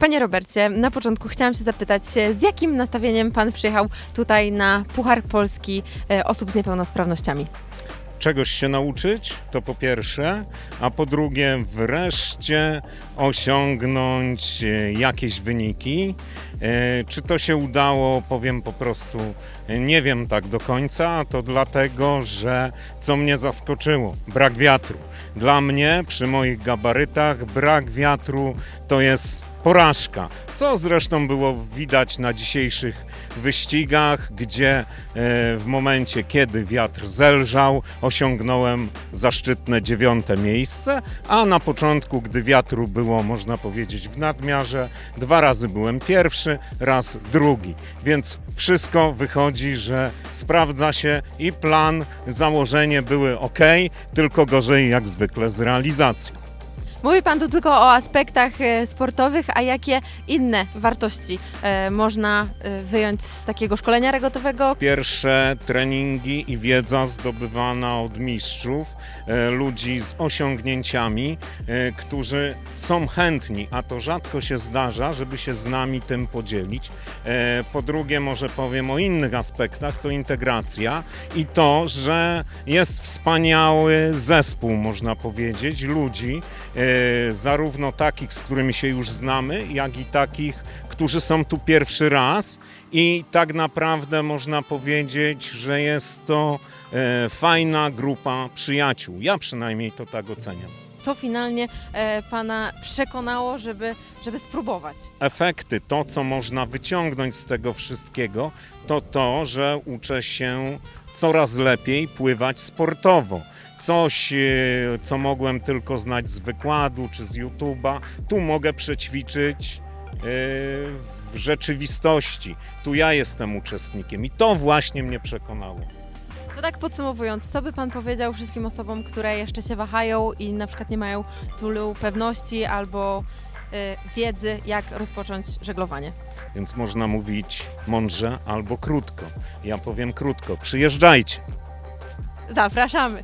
Panie Robercie, na początku chciałam się zapytać, e, z jakim nastawieniem Pan przyjechał tutaj na Puchar Polski e, osób z niepełnosprawnościami? czegoś się nauczyć, to po pierwsze, a po drugie wreszcie osiągnąć e, jakieś wyniki. Czy to się udało, powiem po prostu, nie wiem tak do końca, to dlatego, że co mnie zaskoczyło, brak wiatru. Dla mnie przy moich gabarytach brak wiatru to jest porażka, co zresztą było widać na dzisiejszych wyścigach, gdzie e, w momencie, kiedy wiatr zelżał, osiągnąłem zaszczytne dziewiąte miejsce, a na początku, gdy wiatru było, można powiedzieć, w nadmiarze, dwa razy byłem pierwszy, raz drugi. Więc wszystko wychodzi, że sprawdza się i plan, założenie były ok, tylko gorzej jak zwykle z realizacją. Mówi Pan tu tylko o aspektach e, sportowych, a jakie inne wartości e, można e, wyjąć z takiego szkolenia regotowego? Pierwsze treningi i wiedza zdobywana od mistrzów, ludzi z osiągnięciami, którzy są chętni, a to rzadko się zdarza, żeby się z nami tym podzielić. Po drugie, może powiem o innych aspektach, to integracja i to, że jest wspaniały zespół, można powiedzieć, ludzi, zarówno takich, z którymi się już znamy, jak i takich, którzy są tu pierwszy raz i tak naprawdę można powiedzieć, że jest to e, fajna grupa przyjaciół. Ja przynajmniej to tak oceniam. Co finalnie e, Pana przekonało, żeby, żeby spróbować? Efekty, to co można wyciągnąć z tego wszystkiego, to to, że uczę się coraz lepiej pływać sportowo. Coś, e, co mogłem tylko znać z wykładu czy z YouTube'a, tu mogę przećwiczyć e, w rzeczywistości. Tu ja jestem uczestnikiem i to właśnie mnie przekonało. To tak podsumowując, co by Pan powiedział wszystkim osobom, które jeszcze się wahają i na przykład nie mają tylu pewności albo e, wiedzy, jak rozpocząć żeglowanie? Więc można mówić mądrze albo krótko. Ja powiem krótko. Przyjeżdżajcie. Zapraszamy!